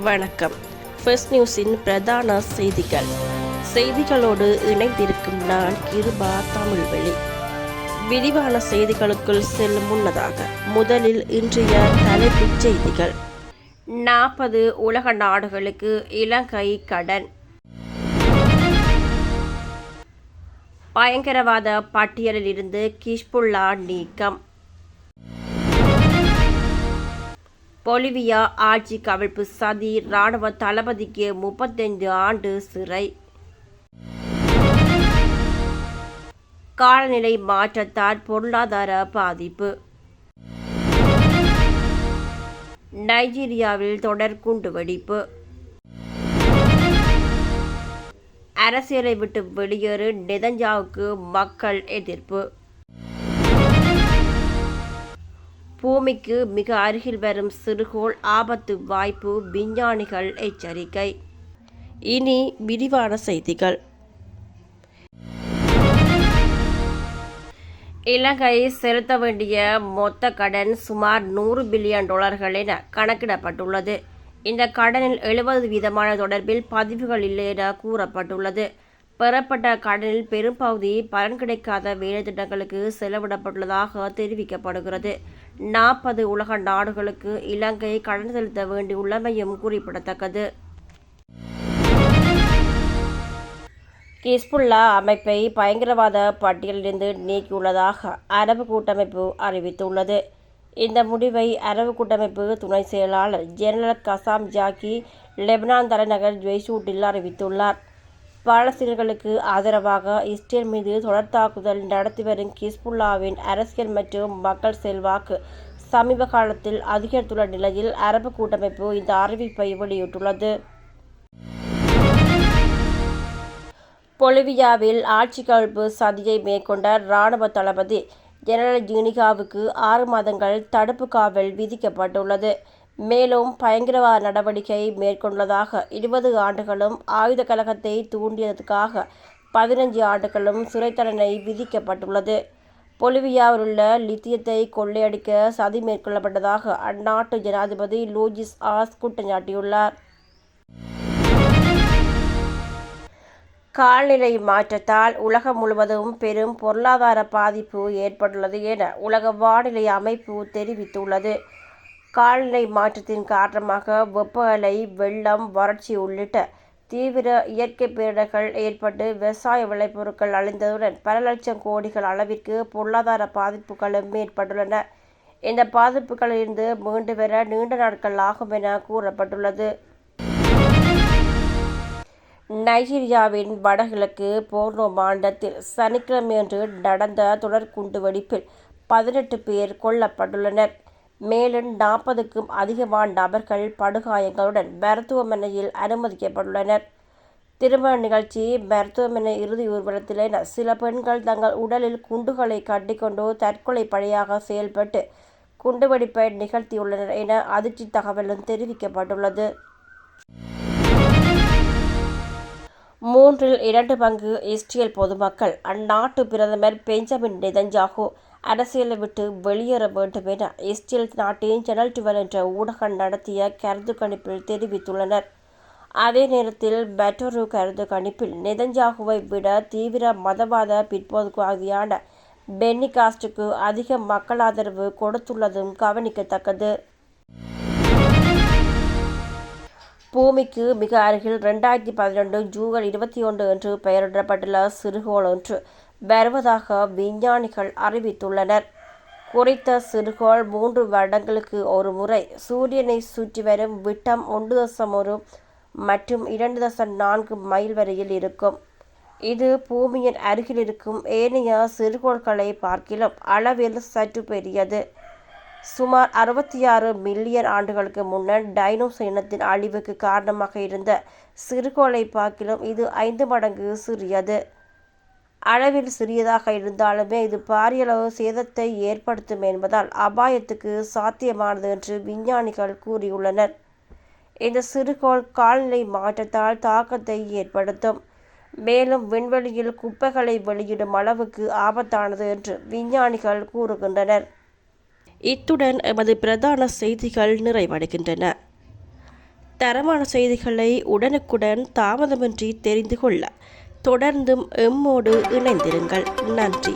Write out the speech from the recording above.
வணக்கம். ஃபர்ஸ்ட் நியூஸின் பிரதான செய்திகள். செய்திகளோடு இணைந்திருக்கும் நான் கிருபா தமிழ்வெளி. விரிவான செய்திகளுக்குள் செல்லும் முன்னதாக முதலில் இன்றைய தலைப்புச் செய்திகள். நாற்பது உலக நாடுகளுக்கு இலங்கை கடன். பயங்கரவாத பட்டியலில் இருந்து கிஷ்புல்லா நீக்கம். பொலிவியா ஆட்சி கவிழ்ப்பு சதி ராணுவ தளபதிக்கு முப்பத்தைந்து ஆண்டு சிறை. காலநிலை மாற்றத்தால் பொருளாதார பாதிப்பு. நைஜீரியாவில் தொடர் குண்டுவெடிப்பு. அரசியலை விட்டு வெளியேறு நெதஞ்சாவுக்கு மக்கள் எதிர்ப்பு. பூமிக்கு மிக அருகில் வரும் சிறுகோள் ஆபத்து வாய்ப்பு விஞ்ஞானிகள் எச்சரிக்கை. இனி விரிவான செய்திகள். இலங்கை செலுத்த வேண்டிய மொத்த கடன் சுமார் நூறு பில்லியன் டாலர்கள் என கணக்கிடப்பட்டுள்ளது. இந்த கடனில் எழுபது வீதமான தொடர்பில் பதிவுகள் இல்லை என கூறப்பட்டுள்ளது. பெறப்பட்ட கடனில் பெரும்பகுதி பலன் கிடைக்காத வேலை திட்டங்களுக்கு செலவிடப்பட்டுள்ளதாக தெரிவிக்கப்படுகிறது. நாற்பது உலக நாடுகளுக்கு இலங்கை கடன் செலுத்த வேண்டியுள்ளமையும் குறிப்பிடத்தக்கது. கிஸ்புல்லா அமைப்பை பயங்கரவாத பட்டியலிலிருந்து நீக்கியுள்ளதாக அரபு கூட்டமைப்பு அறிவித்துள்ளது. இந்த முடிவை அரபு கூட்டமைப்பு துணை செயலாளர் ஜெனரல் கசாம் ஜாக்கி லெபனான் தலைநகர் ஜெய்சூட்டில் அறிவித்துள்ளார். பாலஸ்தீனர்களுக்கு ஆதரவாக இஸ்ரேல் மீது தொடர் தாக்குதல் நடத்தி வரும் கிஸ்புல்லாவின் அரசியல் மற்றும் மக்கள் செல்வாக்கு சமீப காலத்தில் அதிகரித்துள்ள நிலையில் அரபு கூட்டமைப்பு இந்த அறிவிப்பை வெளியிட்டுள்ளது. பொலிவியாவில் ஆட்சி கவிழ்ப்பு சதியை மேற்கொண்ட இராணுவ தளபதி ஜெனரல் ஜீனிகாவுக்கு ஆறு மாதங்கள் தடுப்பு காவல் விதிக்கப்பட்டுள்ளது. மேலும் பயங்கரவாத நடவடிக்கை மேற்கொண்டதாக இருபது ஆண்டுகளும் ஆயுத கழகத்தை தூண்டியதற்காக பதினஞ்சு ஆண்டுகளும் சிறை தண்டனை விதிக்கப்பட்டுள்ளது. பொலிவியாவில் உள்ள லித்தியத்தை கொள்ளையடிக்க சதி மேற்கொள்ளப்பட்டதாக அந்நாட்டு ஜனாதிபதி லூஜிஸ் ஆஸ் குற்றம் சாட்டியுள்ளார் காலநிலை மாற்றத்தால் உலகம் முழுவதும் பெரும் பொருளாதார பாதிப்பு ஏற்பட்டுள்ளது என உலக வானிலை அமைப்பு தெரிவித்துள்ளது. காலநிலை மாற்றத்தின் காரணமாக வெப்பகலை வெள்ளம் வறட்சி உள்ளிட்ட தீவிர இயற்கை பேரிடர்கள் ஏற்பட்டு விவசாய விளைபொருட்கள் அழிந்ததுடன் பல லட்சம் கோடிகள் அளவிற்கு பொருளாதார பாதிப்புகளும் ஏற்பட்டுள்ளன. இந்த பாதிப்புகளிலிருந்து மீண்டு பெற நீண்ட நாட்கள் ஆகும் என கூறப்பட்டுள்ளது. நைஜீரியாவின் வடகிழக்கு போர்னோ மாநிலத்தில் சனிக்கிழமையன்று நடந்த தொடர் குண்டுவெடிப்பில் பதினெட்டு பேர் கொல்லப்பட்டுள்ளனர். மேலும் நாற்பதுக்கும் அதிகமான நபர்கள் படுகாயங்களுடன் மருத்துவமனையில் அனுமதிக்கப்பட்டுள்ளனர். திருமண நிகழ்ச்சி மருத்துவமனை இறுதி ஊர்வலத்தில் என சில பெண்கள் தங்கள் உடலில் குண்டுகளை கட்டிக்கொண்டு தற்கொலை பழியாக செயல்பட்டு குண்டுவெடிப்பை நிகழ்த்தியுள்ளனர் என அதிர்ச்சி தகவலும் தெரிவிக்கப்பட்டுள்ளது. மூன்றில் இரண்டு பங்கு இஸ்ரேல் பொதுமக்கள் அந்நாட்டு பிரதமர் பெஞ்சமின் நெதன்ஜாகு அரசியலை விட்டு வெளியேற வேண்டும் என இஸ்ரேல் நாட்டின் ஜெனல் டுவெல் என்ற ஊடகம் நடத்திய கருத்து கணிப்பில் தெரிவித்துள்ளனர். அதே நேரத்தில் பெட்டரு கருத்து கணிப்பில் நெதஞ்சாகுவை விட தீவிர மதவாத பிற்போக்குவாதியான பென்னி காஸ்டுக்கு அதிக மக்கள் ஆதரவு கொடுத்துள்ளதும் கவனிக்கத்தக்கது. பூமிக்கு மிக அருகில் ரெண்டாயிரத்தி பதினொன்று ஜூலை இருபத்தி ஒன்று என்று பெயரிடப்பட்டுள்ள சிறுகோள் ஒன்று. வருவதாக விஞ்ஞானிகள் அறிவித்துள்ளனர். குறித்த சிறுகோள் மூன்று வருடங்களுக்கு ஒரு முறை சூரியனை சுற்றி வரும் விட்டம் ஒன்று தசம் ஒரு மற்றும் இரண்டு தசம் நான்கு மைல் வரையில் இருக்கும். இது பூமியின் அருகில் இருக்கும் ஏனைய சிறுகோள்களை பார்க்கிலும் அளவில் சற்று பெரியது. சுமார் அறுபத்தி ஆறு மில்லியன் ஆண்டுகளுக்கு முன்னர் டைனோஸ் இனத்தின் அழிவுக்கு காரணமாக இருந்த சிறுகோளை பார்க்கிலும் இது ஐந்து மடங்கு சிறியது. அளவில் சிறியதாக இருந்தாலுமே இது பாரியளவு சேதத்தை ஏற்படுத்தும் என்பதால் அபாயத்துக்கு சாத்தியமானது என்று விஞ்ஞானிகள் கூறியுள்ளனர். இந்த சிறுகோள் கால்நிலை மாற்றத்தால் தாக்கத்தை ஏற்படுத்தும். மேலும் விண்வெளியில் குப்பைகளை வெளியிடும் அளவுக்கு ஆபத்தானது என்று விஞ்ஞானிகள் கூறுகின்றனர். இத்துடன் எமது பிரதான செய்திகள் நிறைவடைகின்றன. தரமான செய்திகளை உடனுக்குடன் தாமதமின்றி தெரிந்து கொள்ள தொடர்ந்தும் எம்மோடு இணைந்திருங்கள். நன்றி.